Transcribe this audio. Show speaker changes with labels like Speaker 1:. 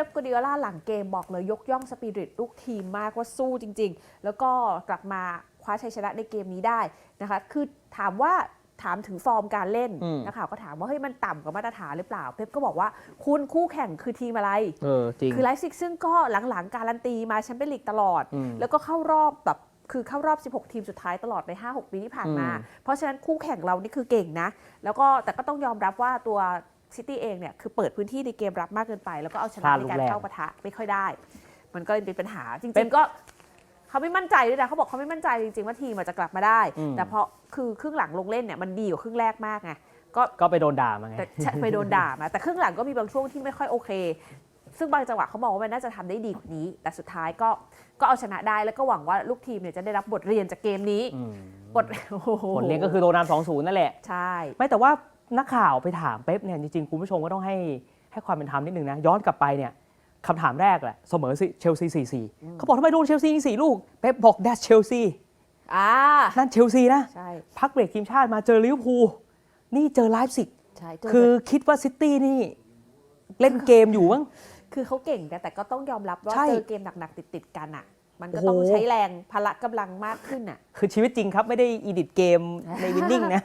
Speaker 1: ป๊ปกัวดิโอลาหลังเกมบอกเลยยกย่องสปิริตลูกทีมมากว่าสู้จริง ๆ แล้วก็กลับมาคว้าชัยชนะในเกมนี้ได้นะคะ คือถามว่าถามถึงฟอร์มการเล่น
Speaker 2: อืม
Speaker 1: นักข่าวก็ถามว่าเฮ้ยมันต่ำกว่ามาตรฐานหรือเปล่า เป๊ปก็บอกว่าคุณคู่แข่งคือทีมอะไร
Speaker 2: เออจริง
Speaker 1: คือไลฟ์ซิกซึ่งก็หลังๆ การันตีมาแชมเปี้ยนลีกตลอด
Speaker 2: อืม
Speaker 1: แล้วก็เข้ารอบแบบคือเข้ารอบ 16 ทีมสุดท้ายตลอดใน 5-6 ปีที่ผ่านมา
Speaker 2: อืม
Speaker 1: เพราะฉะนั้นคู่แข่งเรานี่คือเก่งนะ แล้วก็แต่ก็ต้องยอมรับว่าตัว ซิตี้เองเนี่ยคือเปิดพื้นที่ในเกมรับมากเกินไป แล้วก็เอาช
Speaker 2: พ
Speaker 1: นะ
Speaker 2: ลาด
Speaker 1: ใน
Speaker 2: ลูก
Speaker 1: การ
Speaker 2: แรก
Speaker 1: เข้าปะทะไม่ค่อยได้ มันก็เลยเป็นปัญหาจ
Speaker 2: เป็
Speaker 1: ริ
Speaker 2: น
Speaker 1: งๆก็เขาไม่มั่นใจด้วยนะเขาบอกเขาไม่มั่นใจจริงๆว่าทีมอาจจะกลับมาได้
Speaker 2: อืม
Speaker 1: แต่พอคือครึ่งหลังลงเล่นเนี่ยมันดีกว่าครึ่งแรกมากไงก็
Speaker 2: ก็ไปโดนด่ามาไง
Speaker 1: แต่ใช่ไปโดนด่ามาแต่ครึ่งหลังก็มีบางช่วงที่ไม่ค่อยโอเค ซึ่งบางจังหวะเขามองว่ามันน่าจะทำได้ดีกว่านี้ แต่สุดท้ายก็ก็เอาชนะได้แล้วก็หวังว่าลูกทีมเนี่ยจะได้รับบทเรียนจากเกมนี้
Speaker 2: อืม
Speaker 1: บทโอ้โห
Speaker 2: ผลเลี้ยงก็คือโดนนำสองศูนย์นั่นแหละ
Speaker 1: ใช่
Speaker 2: ไม่แต่ว่านักข่าวไปถามเป๊ปเนี่ยจริงๆคุณผู้ชมก็ต้องให้ให้ความเป็นธรรมนิดนึงนะ ย้อนกลับไปเนี่ยคำถามแรกแหละเสมอเชลซี4-4เขาบอกทำไมโดนเชลซียิงสี่ลูก เป๊ปบอก that's เชลซี
Speaker 1: อ่า
Speaker 2: นั่นเชลซีนะ
Speaker 1: ใช่
Speaker 2: พักเบรกทีมชาติมาเจอลิเวอร์พูลนี่เจอไลฟ์ซิก
Speaker 1: ใช่
Speaker 2: คือคิดว่าซิตี้นี่ เล่นเกมอยู่มั้ง
Speaker 1: คือเขาเก่งแต่แต่ก็ต้องยอมรับว่า
Speaker 2: ใช่
Speaker 1: เจอเกมหนักๆติดๆกันอะ มันก็
Speaker 2: โอ้โห
Speaker 1: ต้องใช้แรงพละกำลังมากขึ้นอะ
Speaker 2: คือชีวิตจริงครับ ไม่ได้อีดิทเกมในวินนิ่งนะ